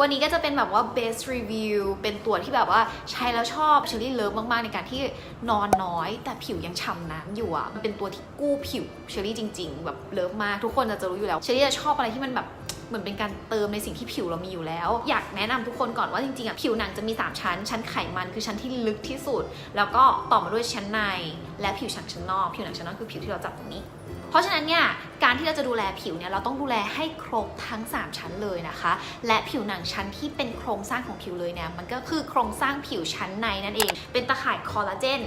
วันนี้ก็จะเป็นแบบว่า best review เป็นตัวที่แบบว่าใช้แล้วชอบเชอรี่เลิฟมาก ๆ ในการที่นอนน้อย แต่ผิวยังฉ่ำน้ำอยู่อะ มันเป็นตัวที่กู้ผิวเชอรี่จริง ๆ แบบเลิฟมาก ทุกคนจะรู้อยู่แล้วเชอรี่จะชอบอะไรที่มันแบบ เหมือนเป็นการเติมในสิ่งที่ผิวเรามีอยู่แล้ว อยากแนะนำทุกคนก่อนว่าจริงๆอะผิวหนังจะมี 3 ชั้น ชั้นไขมันคือชั้นที่ลึกที่สุด แล้วก็ต่อมาด้วยชั้นใน และผิวหนังชั้นนอก ผิวหนังชั้นนอกคือผิวที่เราจับตรงนี้เพราะฉะนั้นเนี่ยการที่เราจะดูแลผิวเนี่ยเราต้องดูแลให้ครบทั้ง 3 ชั้นเลยนะคะ และผิวหนังชั้นที่เป็นโครงสร้างของผิวเลยเนี่ยมันก็คือโครงสร้างผิวชั้นในนั่นเอง เป็นตะข่ายคอลลาเจน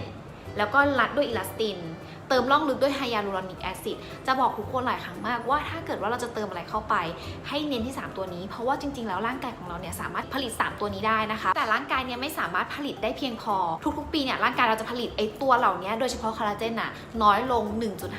แล้วก็รัดด้วยอิลาสติน เติมร่องลึกด้วยไฮยาลูรอนิกแอซิดจะบอกทุกคนหลายครั้งมากว่าถ้าเกิดว่าเราจะเติมอะไรเข้าไป ให้เน้นที่ 3 ตัวนี้ เพราะว่าจริงๆ แล้วร่างกายของเราเนี่ยสามารถผลิต 3 ตัวนี้ได้นะคะ แต่ร่างกายเนี่ยไม่สามารถผลิตได้เพียงพอ ทุกๆ ปีเนี่ยร่างกายเราจะผลิตไอตัวเหล่านี้โดยเฉพาะคอลลาเจนน่ะน้อยลง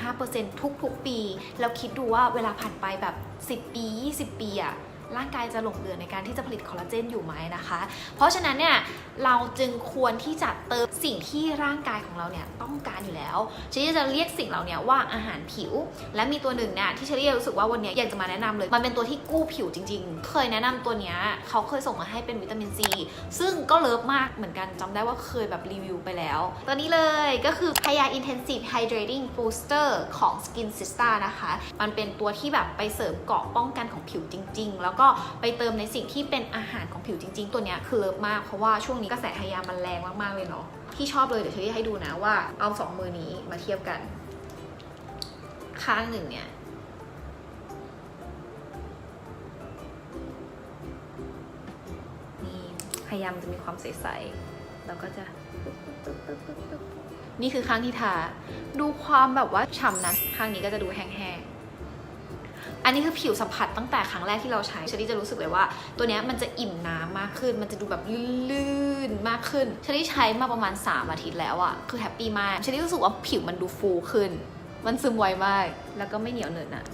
1.5%ทุกๆ ปี แล้วคิดดูว่าเวลาผ่านไปแบบ 10 ปี 20 ปีอะ ร่างกายจะหลงเหลือในการที่จะผลิตคอลลาเจนอยู่ไหมนะคะ เพราะฉะนั้นเนี่ยเราจึงควรที่จะเติมสิ่งที่ร่างกายของเราเนี่ยต้องการอยู่แล้วเชอรี่จะเรียกสิ่งเหล่านี้ว่าอาหารผิว และมีตัวหนึ่งเนี่ยที่เชอรี่รู้สึกว่าวันนี้อยากจะมาแนะนำเลย มันเป็นตัวที่กู้ผิวจริง ๆ เคยแนะนำตัวนี้เขาเคยส่งมาให้เป็นวิตามินซีซึ่งก็เลิฟมากเหมือนกันจำได้ว่าเคยแบบรีวิวไปแล้ว ตัวนี้เลยก็คือ Paya Intensive Hydrating Booster ของ Skin Sista นะคะ มันเป็นตัวที่แบบไปเสริมเกาะป้องกันของผิวจริง ๆ แล้วก็ไปเติมในสิ่งที่เป็นอาหารของผิวจริง ๆ ตัวเนี้ยคือเลิฟมากเพราะว่าช่วงนี้กระแสไฮยามันแรงมากๆเลยเนาะที่ชอบเลยเดี๋ยวเชอรี่ให้ดูนะว่าเอาสองมือนี้มาเทียบกัน ข้างหนึ่งเนี่ยนี่พยายามจะมีความใสๆแล้วก็จะนี่คือข้างที่ทา ดูความแบบว่าฉ่ำนะ ข้างนี้ก็จะดูแห้งๆ อันนี้คือผิวสัมผัสตั้งแต่ครั้งแรกที่เราใช้เชอรี่จะรู้สึกเลยว่า ตัวนี้มันจะอิ่มน้ำมากขึ้น มันจะดูแบบลื่นๆมากขึ้นเชอรี่ใช้มาประมาณ 3 อาทิตย์แล้วอะคือแฮปปี้มากเชอรี่รู้สึกว่าผิวมันดูฟูขึ้น มันซึมไวมากแล้วก็ไม่เหนียวเหนอะหนะ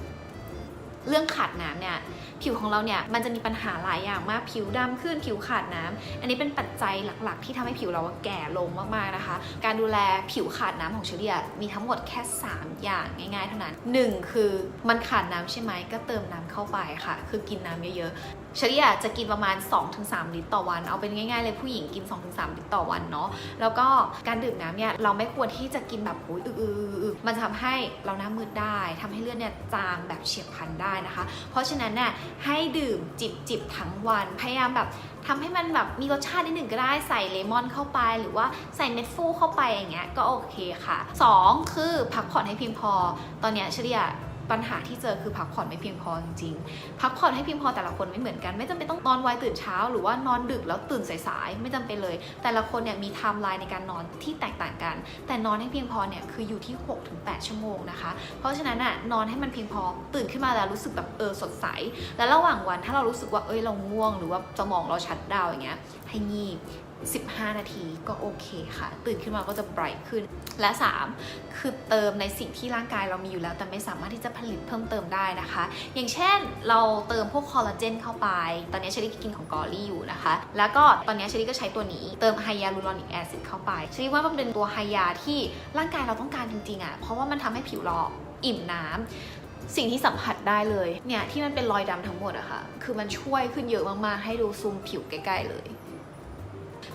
เรื่องขาดน้ำเนี่ยผิวของเราเนี่ยมันจะมีปัญหาหลายอย่างมากผิวดำขึ้นผิวขาดน้ำอันนี้เป็นปัจจัยหลักๆ ที่ทำให้ผิวเราแก่ลงมากๆนะคะ การดูแลผิวขาดน้ำของเชอรี่อะมีทั้งหมดแค่ 3 อย่างง่ายๆ เท่านั้น 1 คือมันขาดน้ำใช่ไหมก็เติมน้ำเข้าไปค่ะ คือกินน้ำเยอะๆ เชอรี่อะจะกินประมาณ 2-3 ลิตรต่อวัน เอาเป็นง่ายๆเลยผู้หญิงกิน 2-3 ลิตรต่อวันเนาะแล้วก็การดื่มน้ำเนี่ยเราไม่ควรที่จะกินแบบโอ้ยอือๆมันจะทำให้เราหน้ามืดได้ทำให้เลือดเนี่ยจางแบบเฉียบพลันได้นะคะ เพราะฉะนั้นเนี่ยให้ดื่มจิบจิบทั้งวัน พยายามแบบทำให้มันแบบมีรสชาตินิดหนึ่งก็ได้ใส่เลมอนเข้าไป หรือว่าใส่เม็ดฟูเข้าไปอย่างเงี้ยก็โอเคค่ะ 2 คือพักผ่อนให้เพียงพอ ตอนเนี้ยเฉลี่ย ปัญหาที่เจอคือพักผ่อนไม่เพียงพอจริงๆพักผ่อนให้เพียงพอแต่ละคนไม่เหมือนกัน ไม่จำเป็นต้องนอนไวตื่นเช้า หรือว่านอนดึกแล้วตื่นสายๆไม่จำเป็นเลย แต่ละคนเนี่ยมีไทม์ไลน์ในการนอนที่แตกต่างกัน แต่นอนให้เพียงพอเนี่ยคืออยู่ที่ 6-8 ชั่วโมงนะคะ เพราะฉะนั้นอะนอนให้มันเพียงพอตื่นขึ้นมาแล้วรู้สึกแบบเออสดใส และระหว่างวันถ้าเรารู้สึกว่าเอ้ยเราง่วง หรือว่าสมองเราชัดดาวอย่างเงี้ยให้งีบ 15 นาทีก็โอเคค่ะ ตื่นขึ้นมาก็จะไบรท์ขึ้น และ 3 คือเติมในสิ่งที่ร่างกายเรามีอยู่แล้ว แต่ไม่สามารถที่จะผลิตเพิ่มเติมได้นะคะ อย่างเช่นเราเติมพวกคอลลาเจนเข้าไป ตอนนี้เชอรี่กินของกอรี่อยู่นะคะ แล้วก็ตอนนี้เชอรี่ก็ใช้ตัวนี้เติมไฮยาลูรอนิกแอซิดเข้าไปเชอรี่ว่ามันเป็นตัวไฮยาที่ร่างกายเราต้องการจริงๆอะ่ะเพราะว่ามันทำให้ผิวเราอิ่มน้ำสิ่งที่สัมผัสได้เลยเนี่ยที่มันเป็นรอยดำทั้งหมดอะค่ะ คือมันช่วยขึ้นเยอะมาก ๆ ให้ดูซูมผิวใกล้ ๆ เลย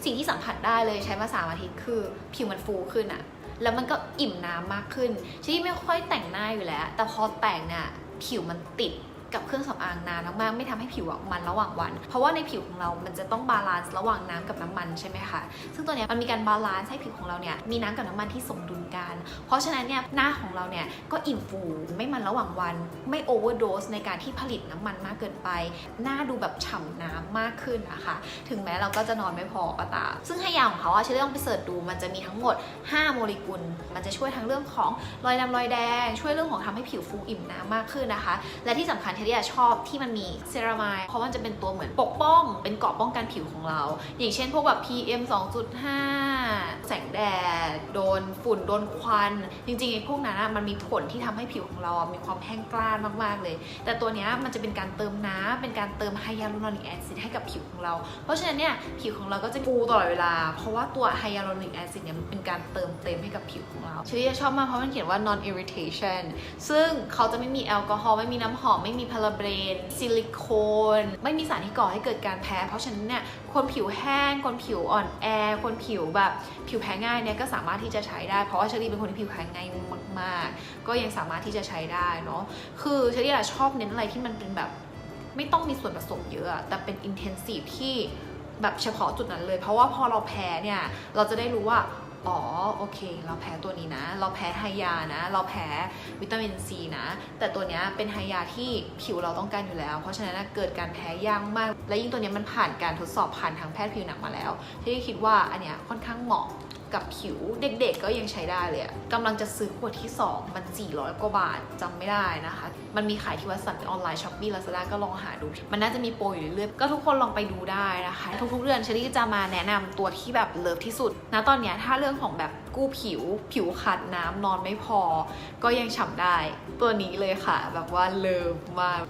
สิ่งที่สัมผัสได้เลยใช้มาสามอาทิตย์คือ ผิวมันฟูขึ้นอะแล้วมันก็อิ่มน้ำมากขึ้นที่ไม่ค่อยแต่งหน้าอยู่แล้ว แต่พอแต่งเนี่ยผิวมันติด กับเครื่องสำอางนานมากๆไม่ทำให้ผิวมันระหว่างวัน เพราะว่าในผิวของเรามันจะต้องบาลานซ์ระหว่างน้ำกับน้ำมันใช่ไหมคะซึ่งตัวเนี้ยมันมีการบาลานซ์ให้ผิวของเราเนี่ยมีน้ำกับน้ำมันที่สมดุลกัน เพราะฉะนั้นเนี่ยหน้าของเราเนี่ยก็อิ่มฟูไม่มันระหว่างวัน ไม่โอเวอร์โดสในการที่ผลิตน้ำมันมากเกินไป หน้าดูแบบฉ่ำน้ำมากขึ้นนะคะ ถึงแม้เราก็จะนอนไม่พอก็ตามซึ่งให้ยาของเขาอะเชื่อต้องไปเสิร์ชดูมันจะมีทั้งหมด 5 โมเลกุล มันจะช่วยทั้งเรื่องของรอยดำรอยแดง ช่วยเรื่องของทำให้ผิวฟูอิ่มน้ำมากขึ้นนะคะ และที่สำคัญเทเรียชอบที่มันมีเซรามายเพราะมันจะเป็นตัวเหมือนปกป้อง เป็นเกราะป้องกันผิวของเรา อย่างเช่นพวกแบบ PM 2.5 แสงแดด โดนฝุ่น โดนควัน จริงๆไอ้พวกนั้นอะมันมีผลที่ทำให้ผิวของเรา มีความแห้งกร้านมากๆเลย แต่ตัวนี้มันจะเป็นการเติมน้ำเป็นการเติมไฮยาลูรอนิกแอซิดให้กับผิวของเรา เพราะฉะนั้นเนี่ยผิวของเราก็จะฟูตลอดเวลา เพราะว่าตัวไฮยาลูรอนิกแอซิดเนี่ยมันเป็นการเติมเต็มให้กับผิวของเราเชอรี่ชอบมากเพราะมันเขียนว่า non irritation ซึ่งเขาจะไม่มีแอลกอฮอล์ไม่มีน้ำหอมไม่มีพาราเบนซิลิโคน ไม่มีสารที่ก่อให้เกิดการแพ้ เพราะฉะนั้นเนี่ยคนผิวแห้ง คนผิวอ่อนแอ คนผิวแบบผิวแพ้ง่ายเนี่ยก็สามารถที่จะใช้ได้ เพราะว่าเชอรี่เป็นคนที่ผิวแพ้ง่ายมากๆ ก็ยังสามารถที่จะใช้ได้เนาะ คือเชอรี่ชอบเน้นอะไรที่มันเป็นแบบไม่ต้องมีส่วนผสมเยอะอะแต่เป็นอินเทนซีฟที่แบบเฉพาะจุดนั้นเลย เพราะว่าพอเราแพ้เนี่ย เราจะได้รู้ว่า อ๋อโอเค เราแพ้ตัวนี้นะ เราแพ้ไฮยานะ เราแพ้วิตามินซีนะ แต่ตัวเนี้ยเป็นไฮยาที่ผิวเราต้องการอยู่แล้ว เพราะฉะนั้นเกิดการแพ้ยากมาก และยิ่งตัวเนี้ยมันผ่านการทดสอบผ่านทางแพทย์ผิวหนังมาแล้วที่คิดว่าอันเนี้ยค่อนข้างเหมาะ กับผิวเด็กๆก็ยังใช้ได้เลยอะกำลังจะซื้อขวดที่ 2 มัน 400 กว่าบาทจำไม่ได้นะคะ มันมีขายที่วัสันออนไลน์ช้อปปี้ลาซาด้าก็ลองหาดู มันน่าจะมีโปรอยู่เรื่อยๆก็ทุกคนลองไปดูได้นะคะ ทุกๆเดือนเชอรี่จะมาแนะนำตัวที่แบบเลิฟที่สุดนะตอนนี้ถ้าเรื่องของแบบกู้ผิว ผิวขาดน้ำนอนไม่พอ ก็ยังฉ่ำได้ ตัวนี้เลยค่ะ แบบว่าเลิฟมาก